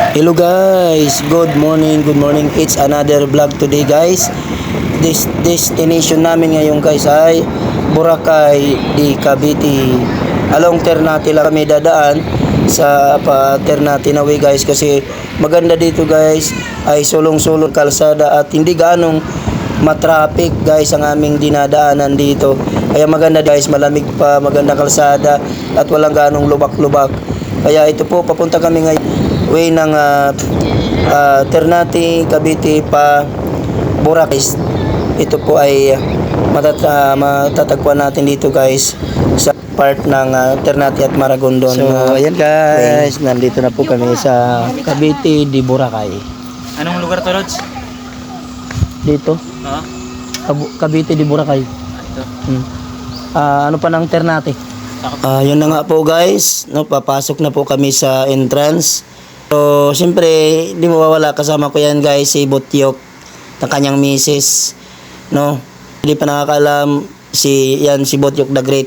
Hello guys, good morning, good morning. It's another vlog today guys. This destination namin ngayon guys ay Boracay di Cavite. Along Ternate lang kami dadaan sa pa Ternate na way guys kasi maganda dito guys ay sulong-sulong kalsada at hindi ganong matraffic guys ang aming dinadaanan dito. Kaya maganda guys, malamig pa, maganda kalsada at walang ganong lubak-lubak. Kaya ito po, papunta kami ngayon way ng ah, ah, Ternate, Cavite pa Boracay. Ito po ay matat ah, matatagpuan natin dito guys sa part ng ah, Ternate at Maragondon. So, ayan guys, nandito na po kami sa Cavite di Boracay. Anong lugar to, Lods? Dito, Oo. Cab- Cavite di Boracay. Ito. Hmm. Ah, ano pa ng Ternate? Ah, yun na nga po guys, no, papasok na po kami sa entrance. So, siyempre, hindi mawawala kasama ko yan guys, si Butyok, ng kanyang misis, no. Hindi pa nakakalam si yan si Butyok the Great.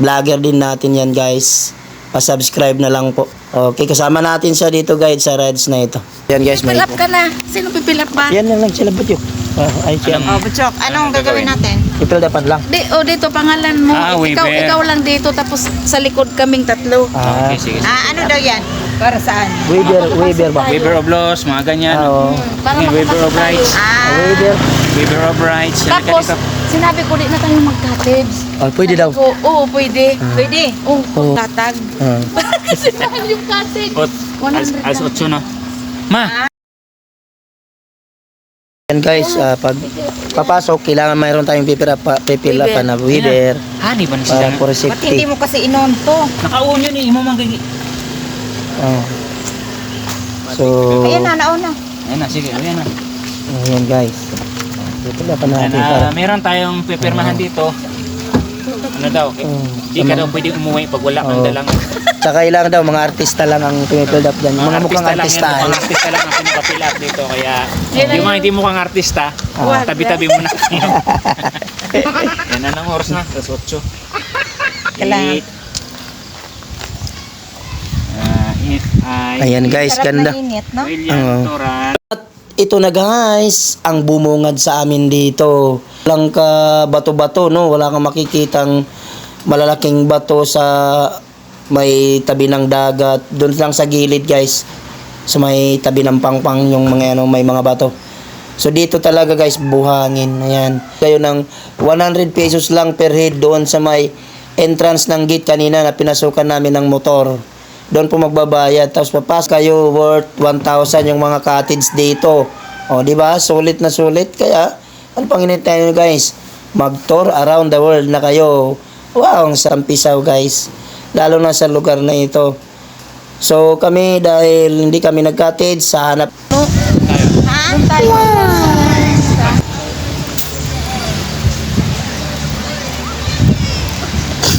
Vlogger din natin yan guys. Pa-subscribe na lang po. Okay, kasama natin siya dito guys sa rides na ito. Yan guys, may Pipilap ka na. Sino pipilap ba? Yan lang lang sila Butyok. Ah, ay siya. Oh, Butchok, anong gagawin natin? Ipil dapat lang. Di, oh, dito pangalan mo. Ah, ikaw, ikaw lang dito tapos sa likod kaming tatlo. Ah, Okay, sige. Ah, ano daw yan? Para saan? Weaver, Weaver ba? Waiver of laws, mga ganyan. Ah, oo. Para Okay, waiver of makapasok tayo. rights. Ah, Ah, Weaver. Waiver of rights. Tapos, sinabi ko di na tayo mag-cottage. Oh, pwede daw. Ko, oo, pwede. Pwede. Oo, Oo. tatag. Ah. Kasi mahal yung cottage. Ot, alas, 100 alas lang. 8 na. Ma! Yan guys, ah, pag papasok, kailangan mayroon tayong pipila pa, pipila pa na Weaver Hani ba na para sila? for Ba't hindi safety. mo kasi inon to? Nakaon yun eh. Imo mang gagi. Oh. So, Ayan na, nauna. Ayan na, sige, ayan na. ayan guys. Dito na pa Ayan, natin. ah, meron tayong pipirmahan oh. dito. Ano daw, eh, Oh, ka daw pwede umuwi pag wala kang Oo. dalang. Tsaka ilang daw, mga artista lang ang pinibuild up dyan. Mga mukhang lang yan, artista. Mukhang lang ang pinapapill up dito. Kaya, Yan yung mga hindi mukhang artista, Ah. tabi-tabi muna kayo. Yan na ng oras na, alas 8. 8, ay... Ayan guys, ganda. Mainit, no? William Oo. Ito na guys, ang bumungad sa amin dito. Walang ka bato-bato, no? Wala kang makikitang malalaking bato sa may tabi ng dagat. Doon lang sa gilid guys. Sa may tabi ng pangpang yung mga ano, may mga bato. So dito talaga guys, buhangin. Ayan. Kayo ng 100 pesos lang per head doon sa may entrance ng gate kanina na pinasukan namin ng motor. Doon po magbabayad. Tapos papas kayo worth 1,000 yung mga cottage dito. O, di ba? Sulit na sulit. Kaya, ano pang hinintay nyo guys? Mag-tour around the world na kayo. Wow, ang sarang pisaw guys. Lalo na sa lugar na ito. So kami dahil hindi kami nag-cottage sa hanap Ha? Tayo.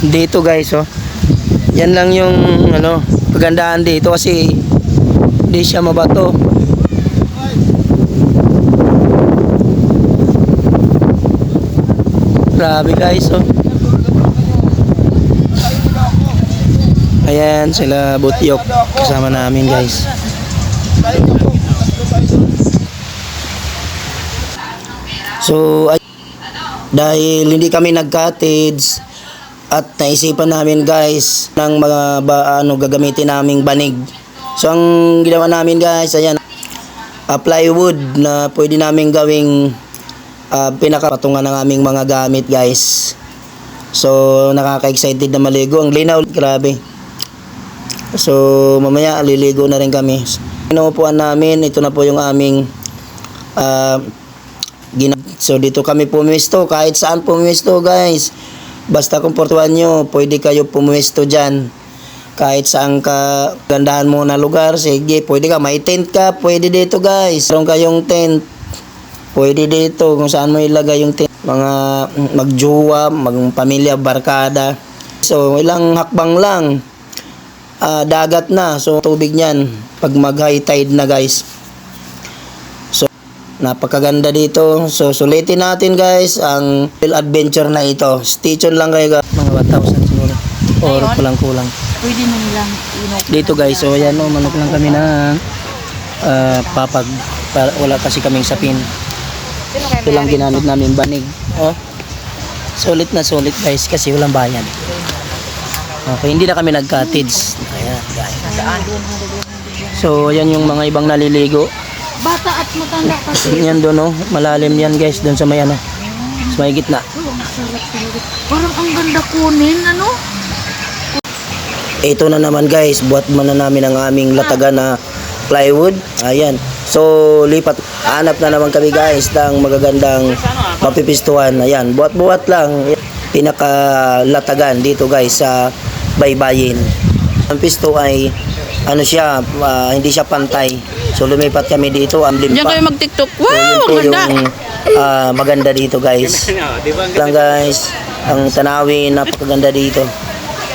dito guys oh. Yan lang yung ano, pagandaan dito kasi hindi siya mabato. Grabe guys oh. Ayan sila Butyok kasama namin guys. So ay- dahil hindi kami nag-cottage at naisipan namin guys ng mga ba, ano gagamitin naming banig. So ang ginawa namin guys ayan uh, plywood na pwede namin gawing uh, pinakapatungan ng aming mga gamit guys. So nakaka-excited na maligo. Ang linaw, grabe. So mamaya liligo na rin kami. Inuupuan namin, ito na po yung aming uh, gina- So dito kami pumisto, kahit saan pumisto guys. Basta komportuhan nyo, pwede kayo pumisto dyan. Kahit saan ka gandahan mo na lugar, sige, pwede ka, may tent ka, pwede dito guys. Meron kayong tent, pwede dito kung saan mo ilagay yung tent. Mga mm, magjuwa, magpamilya, barkada. So ilang hakbang lang, ah, dagat na. So tubig niyan, pag mag high tide na guys. Napakaganda dito. So, sulitin natin guys ang real adventure na ito. Stay tuned lang kayo guys. Mga 1,000 siguro. Or kulang-kulang. Pwede mo nilang. Dito guys, so ayan o, manok lang kami na ah, papag para, wala kasi kaming sapin ito lang ginamit namin banig oh sulit na sulit guys kasi walang bayan okay hindi na kami nag cottage ayan guys so yan yung mga ibang naliligo Bata at matanda kasi. yan doon oh. Malalim yan guys doon sa may ano sa may gitna. Parang ang ganda kunin, ano? ito na naman guys. Buhat man na namin ang aming latagan na plywood. Ayan. So lipat hanap na naman kami guys ng magagandang mapipistuhan. Ayan. Buhat buhat lang. Pinaka latagan dito guys sa baybayin. Ang pisto ay ano siya ah, hindi siya pantay. So lumipat kami dito ang Diyan limpa kayo mag-tiktok. So, Wow, yun ang po ganda. yung ah, maganda dito guys. Lang guys ang tanawin napakaganda dito.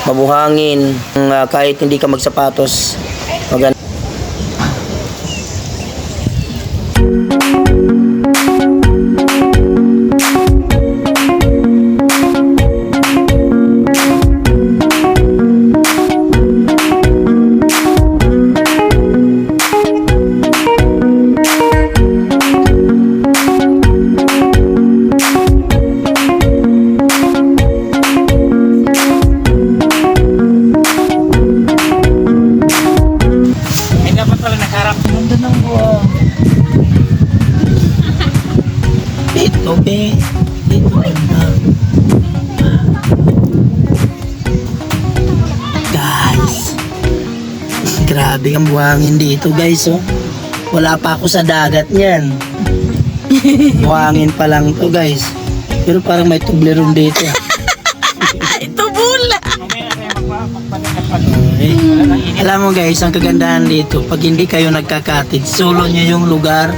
Mabuhangin Ang, ah, kahit hindi ka magsapatos. Maganda buhangin dito guys oh wala pa ako sa dagat niyan buhangin pa lang to guys pero parang may tubleron dito Ito bula. Okay. Alam mo guys, ang kagandahan dito, pag hindi kayo nagkakatid, solo nyo yung lugar.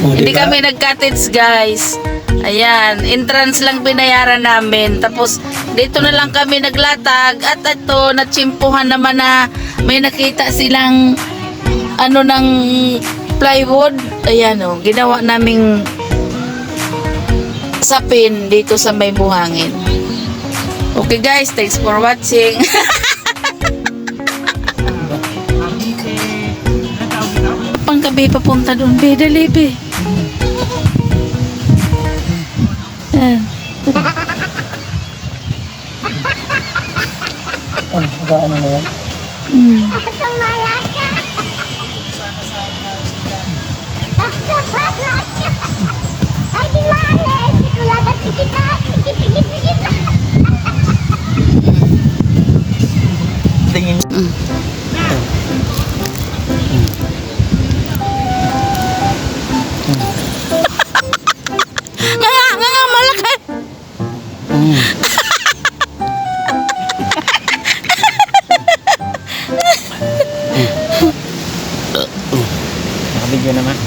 O, Hindi diba? kami nag-cottage guys. Ayan, entrance lang binayaran namin. Tapos dito na lang kami naglatag at ito natsimpuhan naman na may nakita silang ano ng plywood. Ayan oh, ginawa naming sapin dito sa may buhangin. Okay guys, thanks for watching. Panggabi papunta doon. Be, dali be. Ayan. Oh, ano na yan? Mm. Tingin. Nga นะมั้ย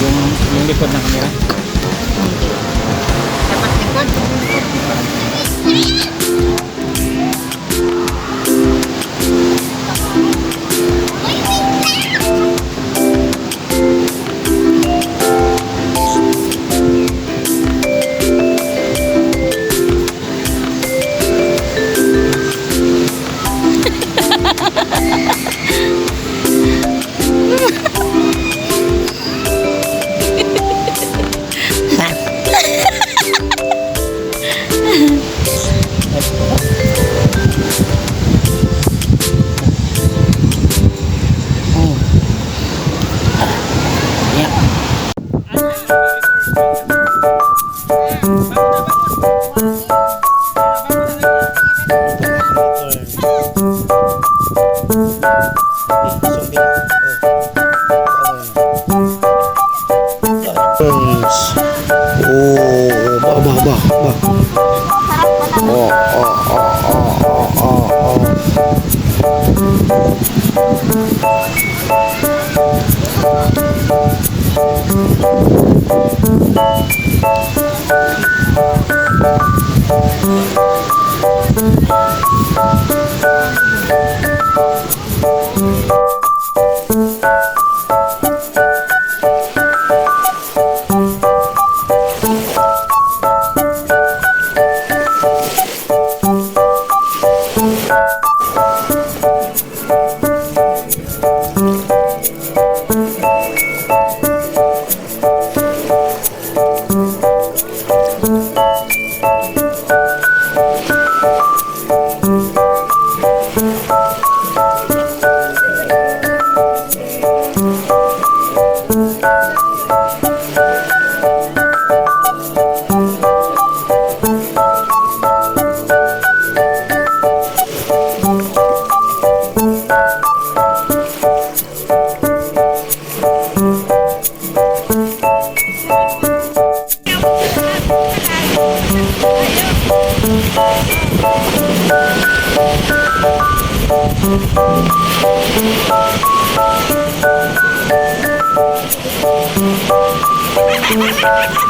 ลุงลุงเป็นคนทำนี่นะแต่มันเป็นคน Thank you. Ha ha ha!